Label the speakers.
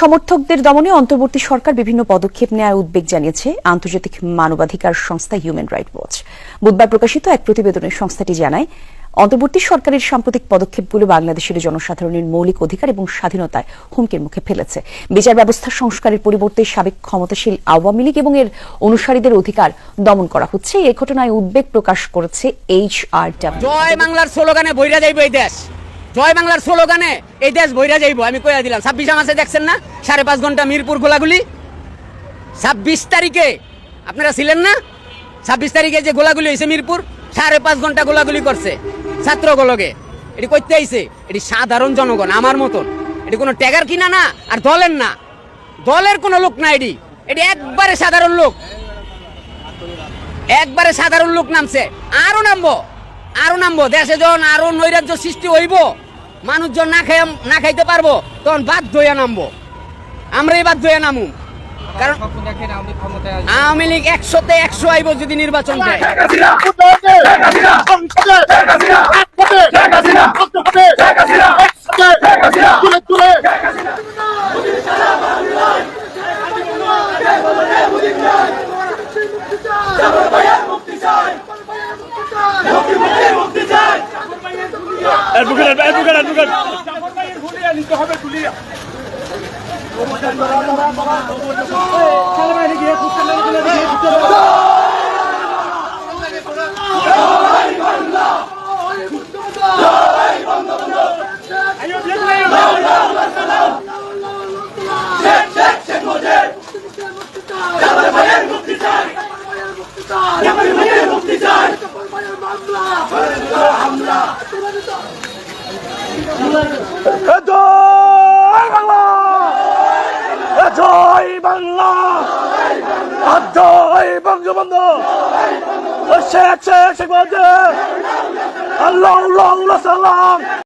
Speaker 1: সমর্থকদের দমনে অন্তর্বর্তী সরকার বিভিন্ন পদক্ষেপ নেওয়ার উদ্বেগ জানিয়েছে আন্তর্জাতিক মানবাধিকার সংস্থা হিউম্যান রাইট ওয়াচ বুধবার প্রকাশিত এক প্রতিবেদনে সংস্থাটি জানায়, অন্তর্বর্তী সরকারের সাম্প্রতিক পদক্ষেপগুলো বাংলাদেশের জনসাধারণের মৌলিক অধিকার এবং স্বাধীনতায় হুমকির মুখে ফেলেছে। বিচার ব্যবস্থা সংস্কারের পরিবর্তে সাবেক ক্ষমতাশীল আওয়ামী লীগ এবং এর অনুসারীদের অধিকার দমন করা হচ্ছে। এই ঘটনায় উদ্বেগ প্রকাশ করেছে এইচ আর
Speaker 2: জয় বাংলার স্লোগানে বইরা যাইব দেশ। জয় বাংলার স্লোগানে এই দেশ বইরা যাইব, আমি কইয়া দিলাম। ছাব্বিশ মাসে দেখছেন না? সাড়ে পাঁচ ঘণ্টা মিরপুর গোলাগুলি। ছাব্বিশ তারিখে, আপনারা ছিলেন না? ছাব্বিশ তারিখে যে গোলাগুলি হয়েছে মিরপুর, সাড়ে পাঁচ ঘণ্টা গোলাগুলি করছে। ছাত্র গোলকে। এটি করতে আইছে। এটি সাধারণ জনগণ, আমার মতন। এটি কোনো ট্যাগার কিনা না, আর দলের না। দলের কোনো লোক না এটি। এটি একবারে সাধারণ লোক। একবারে সাধারণ লোক নামছে। আরও নামবো আরও নামবো। দেশে যখন আরও নৈরাজ্য সৃষ্টি হইব মানুষজন না খাই না খাইতে পারব, তখন বাদ ধইয়া নামবো। আমরাই বাদ ধইয়া নামু। কারণ আওয়ামী লীগ একশোতে একশো আইব যদি নির্বাচন দেয়।
Speaker 3: Advocate advocate advocate. জয় বাংলা! জয় বাংলা! জয় বঙ্গবন্ধু! শেখ শেখ শেখ আল্লাহ আল্লাহ সাল্লাম